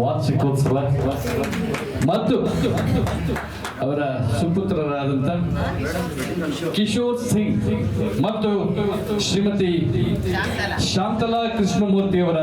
ವಾರ್ಷಿಕೋತ್ಸವ ಮತ್ತು ಅವರ ಸುಪುತ್ರರಾದಂಥ ಕಿಶೋರ್ ಸಿಂಗ್, ಮತ್ತು ಶ್ರೀಮತಿ ಶಾಂತಲಾ ಕೃಷ್ಣಮೂರ್ತಿ ಅವರ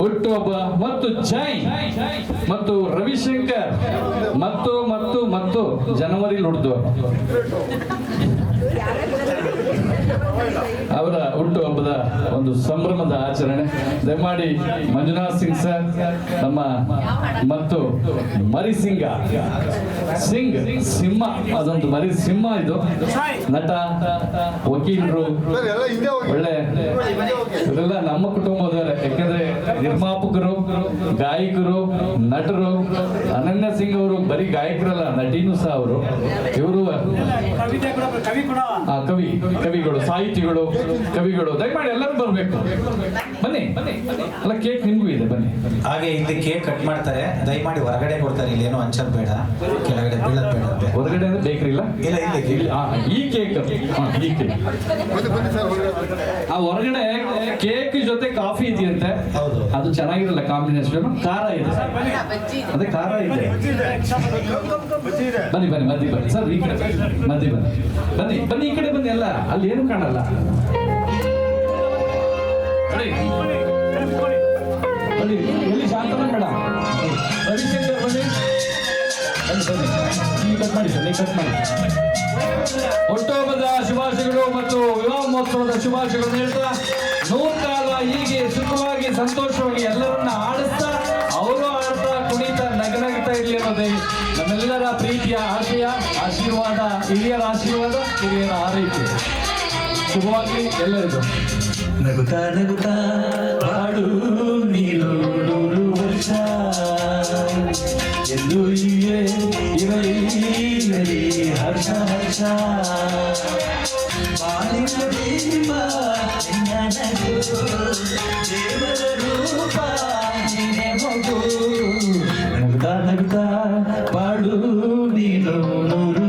ಹುಟ್ಟುಹಬ್ಬ, ಮತ್ತು ಜೈ, ಮತ್ತು ರವಿಶಂಕರ್, ಮತ್ತು ಮತ್ತು ಮತ್ತು ಜನವರಿ ಹುಟ್ಟಿದವರು ಅವರ ಹುಟ್ಟುಹಬ್ಬದ ಒಂದು ಸಂಭ್ರಮದ ಆಚರಣೆ. ದಯಮಾಡಿ ಮಂಜುನಾಥ್ ಸಿಂಗ್ ಸರ್, ನಮ್ಮ ಮತ್ತು ಮರಿ ಸಿಂಗ. ಸಿಂಗ್, ಸಿಂಹ, ಅದೊಂದು ಮರಿ ಸಿಂಹ ಇದು. ನಟ, ವಕೀಲರು, ಒಳ್ಳೆ ಇವರೆಲ್ಲ ನಮ್ಮ ಕುಟುಂಬದವರೇ. ಯಾಕಂದ್ರೆ ನಿರ್ಮಾಪಕರು, ಗಾಯಕರು, ನಟರು, ಅನನ್ಯ ಸಿಂಗ್ ಅವರು, ಬರೀ ಗಾಯಕರಲ್ಲ, ನಟಿನೂ ಸಹ ಅವರು. ಇವರು ಕವಿ, ಕವಿಗಳು. ಸಾಹಿತಿಗಳು ಕವಿಗಳು ದಯಮಾಡಿ ಎಲ್ಲರೂ ಬರಬೇಕು. ಬನ್ನಿ ಬನ್ನಿ ಅಲ್ಲ ಕೇಕ್ ನಿಮ್ಗೂ ಇದೆ ಬನ್ನಿ. ಹಾಗೆ ಇಲ್ಲಿ ಕೇಕ್ ಕಟ್ ಮಾಡ್ತಾರೆ. ದಯಮಾಡಿ ಹೊರಗಡೆ ಕೊಡ್ತಾರೆ. ಇಲ್ಲಿ ಏನೋ ಅಂಚಲ್ ಬೇಡ ಕೆಳಗಡೆ ಬೀಳದ್ ಬೇಡ. ಹೊರಗಡೆ ಅಂದ್ರೆ ಬೇಕ್ರಿ ಇಲ್ಲ? ಇಲ್ಲಿ ಇಲ್ಲಿ ಈ ಕೇಕ್ ಆ ಹೊರಗಡೆ ಕೇಕ್ ಜೊತೆ ಕಾಫಿ ಇದೆಯಂತೆ. ಅದು ಚೆನ್ನಾಗಿರಲ್ಲ ಕಾಂಬಿನೇಷನ್. ಖಾರ ಇದೆ. ಅದೇ ಖಾರ ಇದೆ. ಬನ್ನಿ ಬನ್ನಿ ಮದ್ದಿ ಬನ್ನಿ. ಸರ್ ಈ ಕಡೆ ಮದ್ದಿ ಬನ್ನಿ. ಬನ್ನಿ ಬನ್ನಿ ಈ ಕಡೆ ಬನ್ನಿ ಅಲ್ಲ ಅಲ್ಲಿ ಏನು ಕಾಣಲ್ಲ. ಬನ್ನಿ. ಬನ್ನಿ ಎಲ್ಲಿ ಶಾಂತನ ಬೇಡ ರವಿಶಂಕರ್ ಬನ್ನಿ ಬನ್ನಿ. ಕಟ್ ಮಾಡಿ ಸರ್ ಕಟ್ ಮಾಡಿ. ಶುಭಾಶಯಗಳು ಮತ್ತು ವಿವಾಹ ಮಹೋತ್ಸವದ ಶುಭಾಶಯಗಳು ಹೇಳ್ತಾ ನೂರ್ಕಾಲ ಹೀಗೆ ಸುಖವಾಗಿ, ಸಂತೋಷವಾಗಿ ಎಲ್ಲರನ್ನ ಆಡಿಸ್ತಾ, ಅವರು ಆಡ್ತಾ, ಕುಣಿತಾ, ನಗನಗ್ತಾ ಇರಲಿ ಅನ್ನೋದೇ ನಮ್ಮೆಲ್ಲರ ಪ್ರೀತಿಯ, ಆಶಯ, ಆಶೀರ್ವಾದ, ಹಿರಿಯರ ಆಶೀರ್ವಾದ ಹಿರಿಯರ ಆರೈಕೆ. ಶುಭವಾಗಿ ಎಲ್ಲರಿಗೂ. ನಗುತ್ತಾ ನಗುತ್ತಾ, ಹಾಡು ನೀನು ವರ್ಷ. ಎಲ್ಲೂ ಇರಲಿ ಇರಲಿ, ಹರ್ಷ ಹರ್ಷ. ದೀಪ ನಿನ್ನ ನಗು, ದೇವರ ರೂಪ ನಿನ್ನೆ ಮಗು ನಗುತ್ತಾ ನಗುತ್ತಾ ಬಾಡು ನೀನು ನೂರು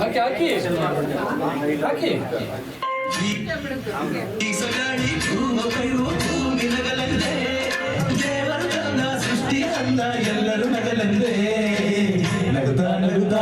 ಹಾಕಿ ಹಾಕಿ ಹಾಕಿ ಈಸಗಾಡಿ ಭೂಮಕೈವು ಎಲ್ಲರೂ ನಗಲಂದೆ ನಗುತ್ತಾ ನಗುತ್ತಾ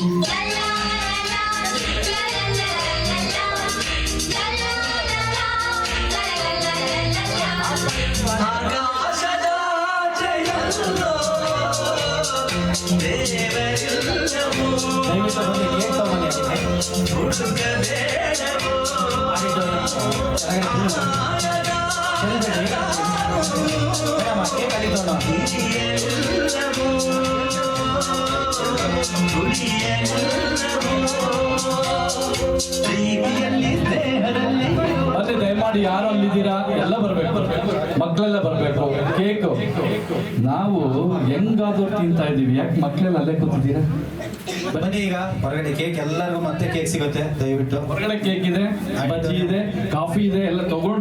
ಬಾಳಿ ನೀವು ಮತ್ತೆ ದಯಮಾಡಿ ಯಾರು ಅಲ್ಲಿದ್ದೀರಾ? ಎಲ್ಲ ಬರ್ಬೇಕು. ಮಕ್ಕಳೆಲ್ಲ ಬರ್ಬೇಕು. ಕೇಕ್. ನಾವು ಹೆಂಗಾದ್ರೂ ತಿಂತಾ ಇದೀವಿ ಯಾಕೆ ಮಕ್ಕಳೆಲ್ಲ ಅಲ್ಲೇ ಕೂತಿದ್ದೀರಾ? ಬನ್ನಿ ಈಗ ಹೊರಗಡೆ ಕೇಕ್ ಎಲ್ಲರಿಗೂ ಮತ್ತೆ ಕೇಕ್ ಸಿಗುತ್ತೆ ದಯವಿಟ್ಟು. ಹೊರಗಡೆ ಕೇಕ್ ಇದೆ ಬಜ್ಜಿ ಇದೆ ಕಾಫಿ ಇದೆ ಎಲ್ಲ ತಗೊಂಡು